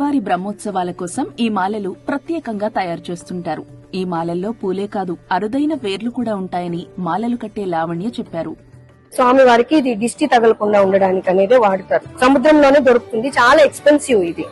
శ్రీవారి బ్రహ్మోత్సవాల కోసం ఈ మాలలు ప్రత్యేకంగా తయారు చేస్తుంటారు. ఈ మాలల్లో పూలే కాదు అరుదైన వేర్లు కూడా ఉంటాయని మాలలు కట్టే లావణ్య చెప్పారు. స్వామి వారికి ఇది దిష్టి తగలకుండా ఉండడానికి అనేది వాడతారు. సముద్రంలోనే దొరుకుతుంది చాలా ఎక్స్పెన్సివ్ ఇది.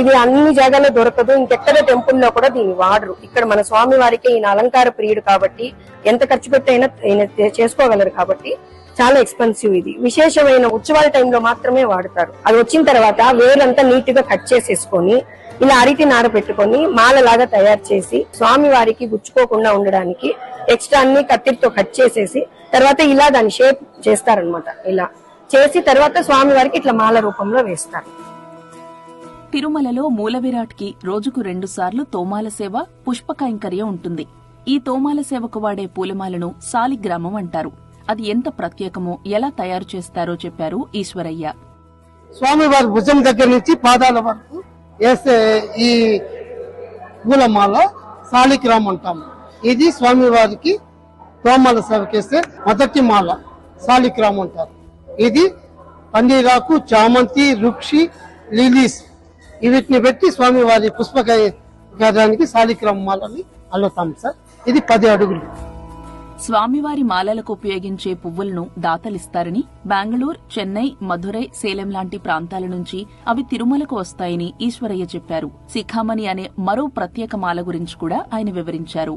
ఇది అన్ని జాగాలో దొరకదు ఇంకెక్కడ టెంపుల్లో కూడా దీన్ని వాడరు. ఇక్కడ మన స్వామి వారికి ఈయన అలంకార ప్రియుడు కాబట్టి ఎంత ఖర్చు పెట్టి అయినా ఈయన చేసుకోగలరు కాబట్టి చాలా ఎక్స్పెన్సివ్ ఇది. విశేషమైన ఉత్సవాల టైంలో మాత్రమే వాడతారు. అది వచ్చిన తర్వాత వేరంతా నీట్గా కట్ చేసేసుకొని ఇలా అరిటి నార పెట్టుకొని మాలలాగా తయారు చేసి స్వామి వారికి గుచ్చుకోకుండా ఉండడానికి ఎక్స్ట్రా అన్ని కత్తిరితో కట్ చేసేసి తర్వాత ఇలా దాని షేప్ చేస్తారనమాట ఇలా చేసి తర్వాత స్వామి వారికి ఇట్లా మాల రూపంలో వేస్తారు. తిరుమలలో మూలవిరాట్కి రోజుకు రెండు సార్లు తోమాల సేవ పుష్ప కైంకర్యం ఉంటుంది. ఈ తోమాల సేవకు వాడే పూలమాలను సాలిగ్రామం అంటారు. అది ఎంత ప్రత్యేకమో ఎలా తయారు చేస్తారో చెప్పారు ఈశ్వరయ్య. స్వామివారి భుజం దగ్గర నుంచి పాదాల వరకు వేసే ఈ పూలమాల సాలిగ్రామ్ అంటాము ఇది స్వామివారికి తోమాల సేవకేస్తే మొదటి మాల సాలిగ్రామ్ అంటారు. ఇది పందిరాకు చామంతి రుక్షి లిలీస్ వీటిని పెట్టి స్వామివారి పుష్పకాయానికి సాలిగ్రామ్ మాలని అల్లుతాం సార్. ఇది పది అడుగులు. స్వామివారి మాలలకు ఉపయోగించే పువ్వులను దాతలిస్తారని బెంగళూరు చెన్నై మధురై సేలం లాంటి ప్రాంతాల నుంచి అవి తిరుమలకు వస్తాయని ఈశ్వరయ్య చెప్పారు. శిఖామణి అనే మరో ప్రత్యేక మాల గురించి కూడా ఆయన వివరించారు.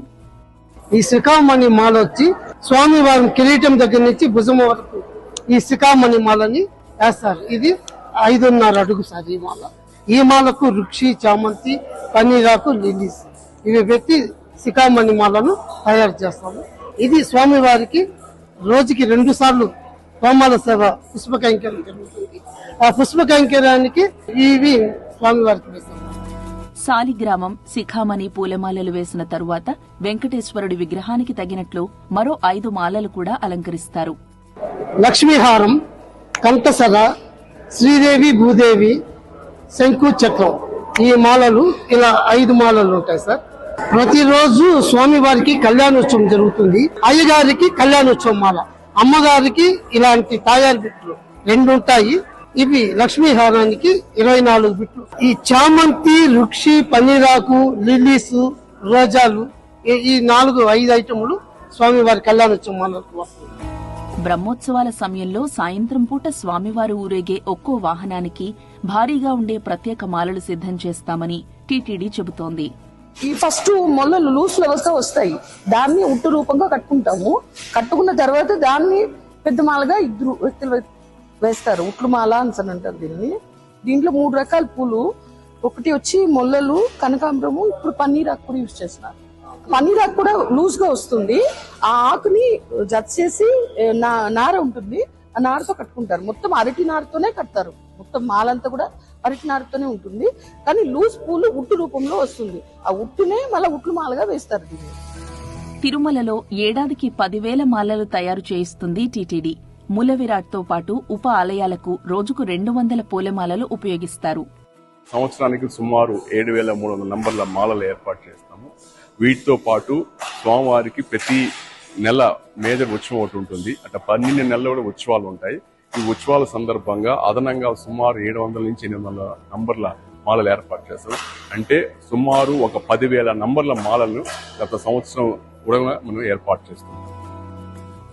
ఈ శిఖామణి మాల వచ్చి స్వామివారి కిరీటం దగ్గర నుంచి భుజం వరకు ఈ శిఖామణి మాలని వేస్తారు. ఇది ఐదున్నర అడుగు సార్ ఈ మాల. ఈ మాలకు రుక్షి చామంతి పన్నీరాకు లిలీస్. ఇవి పెట్టి శిఖామణి మాలను తయారు చేస్తాము. ఇది స్వామివారికి రోజుకి రెండు సార్లు హోమాల సేవ పుష్ప కైంకర్యం జరుగుతుంది. ఆ పుష్ప కైంకర్యానికి ఇవి స్వామివారికి వేస్తాము సాలిగ్రామం శిఖామణి పూలమాలలు వేసిన తరువాత వెంకటేశ్వరుడి విగ్రహానికి తగినట్లు మరో ఐదు మాలలు కూడా అలంకరిస్తారు. లక్ష్మీహారం కంఠసర శ్రీదేవి భూదేవి శంకు చక్రం ఈ మాలలు ఇలా ఐదు మాలలు ఉంటాయి సార్. ప్రతిరోజు స్వామివారికి కళ్యాణోత్సవం జరుగుతుంది. అయ్యగారికి కళ్యాణోత్సవం మాల. అమ్మగారికి ఇలాంటి తాయారు బిట్లు రెండు ఉంటాయి. ఇవి లక్ష్మీహారానికి ఇరవై నాలుగు బిట్లు. ఈ చామంతి రుక్షి పన్నీరాకు లిల్లీస్ రోజాలు ఈ- ఈ నాలుగు ఐదు ఐటములు స్వామివారి కళ్యాణోత్సవం మాలకు వస్తుంది బ్రహ్మోత్సవాల సమయంలో సాయంత్రం పూట స్వామివారు ఊరేగే ఒక్కో వాహనానికి భారీగా ఉండే ప్రత్యేక మాలలు సిద్ధం చేస్తామని టీటీడీ చెబుతోంది. ఈ ఫస్ట్ మొల్లలు లూస్ ఫ్లవర్స్గా వస్తాయి. దాన్ని ఉట్టు రూపంగా కట్టుకుంటాము. కట్టుకున్న తర్వాత దాన్ని పెద్ద మాలగా ఇద్దరు వ్యక్తులు వేస్తారు. ఉట్లు మాల అని అంటారు దీన్ని. దీంట్లో మూడు రకాల పూలు. ఒకటి వచ్చి మొల్లలు కనకాంబరము ఇప్పుడు పన్నీర్ ఆకు కూడా యూజ్ చేస్తున్నారు. పన్నీర్ ఆకు కూడా లూజ్గా వస్తుంది. ఆ ఆకుని జత చేసి నా- నార ఉంటుంది. ఆ నారతో కట్టుకుంటారు. మొత్తం అరటి నారతోనే కడతారు. మొత్తం మాలంతా కూడా అరటి నారతోనే ఉంటుంది. కానీ లూజ్ పూలు ఉట్టు రూపంలో వస్తుంది. ఆ ఉట్టునే మళ్ళీ ఉట్లు మాలగా వేస్తారు దీన్ని. తిరుమలలో ఏడాదికి పదివేల మాలలు తయారు చేయిస్తుంది టీటీడీ. మూల విరాట్తో పాటు ఉప ఆలయాలకు రోజుకు రెండు వందల పూలమాలలు ఉపయోగిస్తారు. సంవత్సరానికి సుమారు ఏడు వేల మూడు వందల నంబర్ల మాలలు ఏర్పాటు చేస్తాము. వీటితో పాటు స్వామివారికి ప్రతి నెల మేజర్ ఉత్సవం ఒకటి ఉంటుంది. అట్లా పన్నెండు నెలలు కూడా ఉత్సవాలు ఉంటాయి. ఈ ఉత్సవాల సందర్భంగా అదనంగా సుమారు ఏడు వందల నుంచి ఎనిమిది వందల నంబర్ల మాలలు ఏర్పాటు చేస్తాం అంటే సుమారు ఒక పదివేల నంబర్ల మాలలను గత సంవత్సరం కూడా మనం ఏర్పాటు చేస్తాం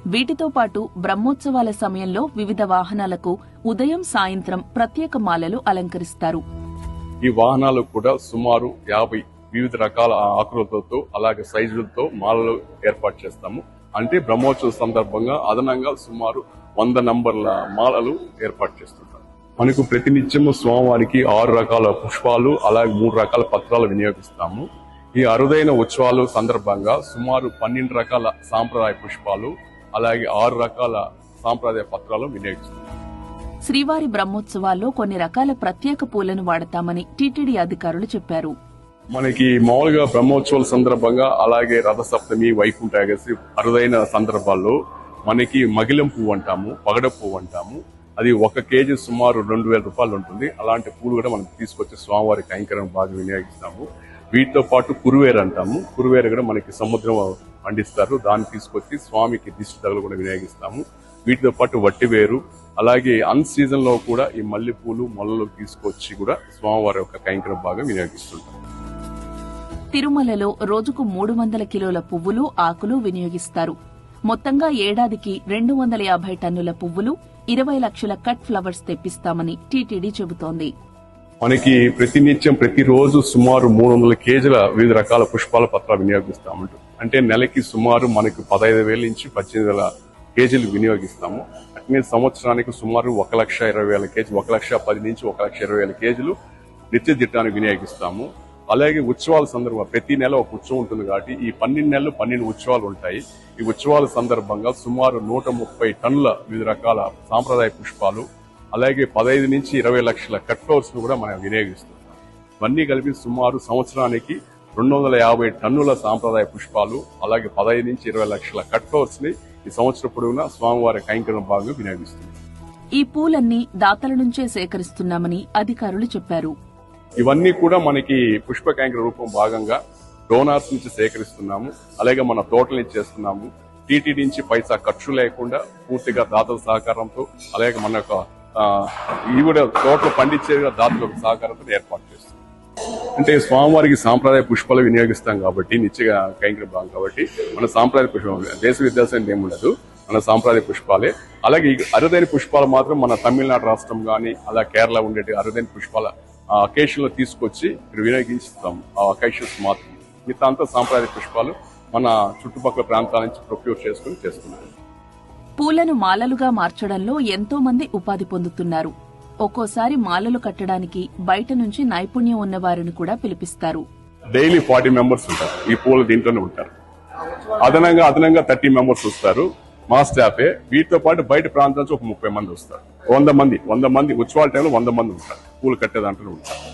వీటితో పాటు బ్రహ్మోత్సవాల సమయంలో వివిధ వాహనాలకు ఉదయం సాయంత్రం ప్రత్యేక మాలలు అలంకరిస్తారు. ఈ వాహనాలు కూడా సుమారు యాభై వివిధ రకాల ఆకృతులతో అలాగే సైజులతో మాలలు ఏర్పాటు చేస్తాము. అంటే బ్రహ్మోత్సవ సందర్భంగా అదనంగా సుమారు వంద నంబర్ల మాలలు ఏర్పాటు చేస్తుంటాం మనకు ప్రతినిత్యము స్వామివారికి ఆరు రకాల పుష్పాలు అలాగే మూడు రకాల పత్రాలు వినియోగిస్తాము. ఈ అరుదైన ఉత్సవాలు సందర్భంగా సుమారు పన్నెండు రకాల సాంప్రదాయ పుష్పాలు అలాగే ఆరు రకాల సాంప్రదాయ పత్రాలు వినియోగిస్తాం శ్రీవారి బ్రహ్మోత్సవాల్లో కొన్ని రకాల ప్రత్యేక పూలను వాడతామని టీటీడీ అధికారులు చెప్పారు. మనకి మామూలుగా బ్రహ్మోత్సవాల సందర్భంగా అలాగే రథసప్తమి వైకుంఠ అరుదైన సందర్భాల్లో మనకి మగిలం పువ్వు అంటాము పగడ పువ్వు అంటాము. అది ఒక కేజీ సుమారు రెండు వేల రూపాయలు ఉంటుంది. అలాంటి పూలు కూడా మనం తీసుకొచ్చి స్వామివారి కైంకరం బాగా వినియోగిస్తాము. వీటితో పాటు కురువేరు అంటాము. కురువేరు కూడా మనకి సముద్రం పండిస్తారు. దాన్ని తీసుకొచ్చి స్వామికి దిష్టి తగలు కూడా వినియోగిస్తాము. వీటితో పాటు వట్టివేరు అలాగే అన్ సీజన్లో కూడా ఈ మల్లెపూలు మొలలు తీసుకొచ్చి కూడా స్వామివారి యొక్క కైంకరం బాగా వినియోగిస్తుంటారు తిరుమలలో రోజుకు మూడు వందల కిలోల పువ్వులు ఆకులు వినియోగిస్తారు. మొత్తంగా ఏడాదికి రెండు వందల యాభై టన్నుల పువ్వులు ఇరవై లక్షల కట్ ఫ్లవర్స్ తెప్పిస్తామని టీటీడీ చెబుతోంది. మనకి ప్రతినిత్యం ప్రతిరోజు సుమారు మూడు వందల కేజీల వివిధ రకాల పుష్పాల పత్రాలు వినియోగిస్తామంటూ. అంటే నెలకి సుమారు మనకు పదహైదు వేల నుంచి పద్దెనిమిది వేల కేజీలు వినియోగిస్తాము. అట్నే సంవత్సరానికి సుమారు ఒక లక్ష ఇరవై వేల కేజీ ఒక లక్ష పది నుంచి ఒక లక్ష ఇరవై వేల కేజీలు నిత్య దిట్టానికి వినియోగిస్తాము. అలాగే ఉత్సవాల సందర్భంగా ప్రతి నెల ఒక ఉత్సవం ఉంటుంది కాబట్టి ఈ పన్నెండు నెలలు పన్నెండు ఉత్సవాలు ఉంటాయి. ఈ ఉత్సవాల సందర్భంగా సుమారు నూట ముప్పై టన్నుల వివిధ రకాల సాంప్రదాయ పుష్పాలు అలాగే పదహైదు నుంచి ఇరవై లక్షల కట్ ఫ్లవర్స్ కూడా మనం వినియోగిస్తున్నాం. ఇవన్నీ కలిపి సుమారు సంవత్సరానికి రెండు వందల యాభై టన్నుల సాంప్రదాయ పుష్పాలు అలాగే పదహైదు నుంచి ఇరవై లక్షల కట్ ఫ్లవర్స్ని ఈ సంవత్సరం పొడవునా స్వామివారి కైంకర్యం భాగంగా వినియోగిస్తుంది ఈ పూలన్నీ దాతల నుంచే సేకరిస్తున్నామని అధికారులు చెప్పారు. ఇవన్నీ కూడా మనకి పుష్ప కైంకర రూపం భాగంగా డోనార్స్ నుంచి సేకరిస్తున్నాము. అలాగే మన తోటల నుంచి చేస్తున్నాము. టీటీడీ నుంచి పైసా ఖర్చు లేకుండా పూర్తిగా దాతల సహకారంతో అలాగే మన యొక్క ఇవి కూడా తోటలు పండించే దాతల సహకారంతో ఏర్పాటు చేస్తున్నాం. అంటే స్వామివారికి సాంప్రదాయ పుష్పాలు వినియోగిస్తాం కాబట్టి నిత్యగా కైంకర భాగం కాబట్టి మన సాంప్రదాయ పుష్పం దేశ విద్యాసం ఏమి ఉండదు. మన సాంప్రదాయ పుష్పాలే. అలాగే అరుదైన పుష్పాలు మాత్రం మన తమిళనాడు రాష్ట్రం కానీ అలా కేరళ ఉండేటి అరుదైన పుష్పాల అకేషన్లో తీసుకొచ్చి ఇక్కడ వినియోగిస్తాం. ఆ అకేషన్స్ మాత్రం మిగతా అంతా సాంప్రదాయ పుష్పాలు మన చుట్టుపక్కల ప్రాంతాల నుంచి ప్రొక్యూర్ చేసుకుని చేస్తున్నాం పూలను మాలలుగా మార్చడంలో ఎంతో మంది ఉపాధి పొందుతున్నారు. ఒక్కోసారి మాలలు కట్టడానికి బయట నుంచి నైపుణ్యం ఉన్నవారిని కూడా పిలిపిస్తారు. డైలీ ఫార్టీ మెంబర్స్ ఉంటారు. ఈ పూల దీంట్లోనే ఉంటారు. అదనంగా అదనంగా థర్టీ మెంబర్స్ వస్తారు. మా స్టాఫే వీటితో పాటు బయట ప్రాంతం నుంచి ఒక ముప్పై మంది వస్తారు. వంద మంది వంద మంది ఉత్సవాల టైంలో వంద మంది ఉంటారు. పూలు కట్టేదాంట్లో ఉంటారు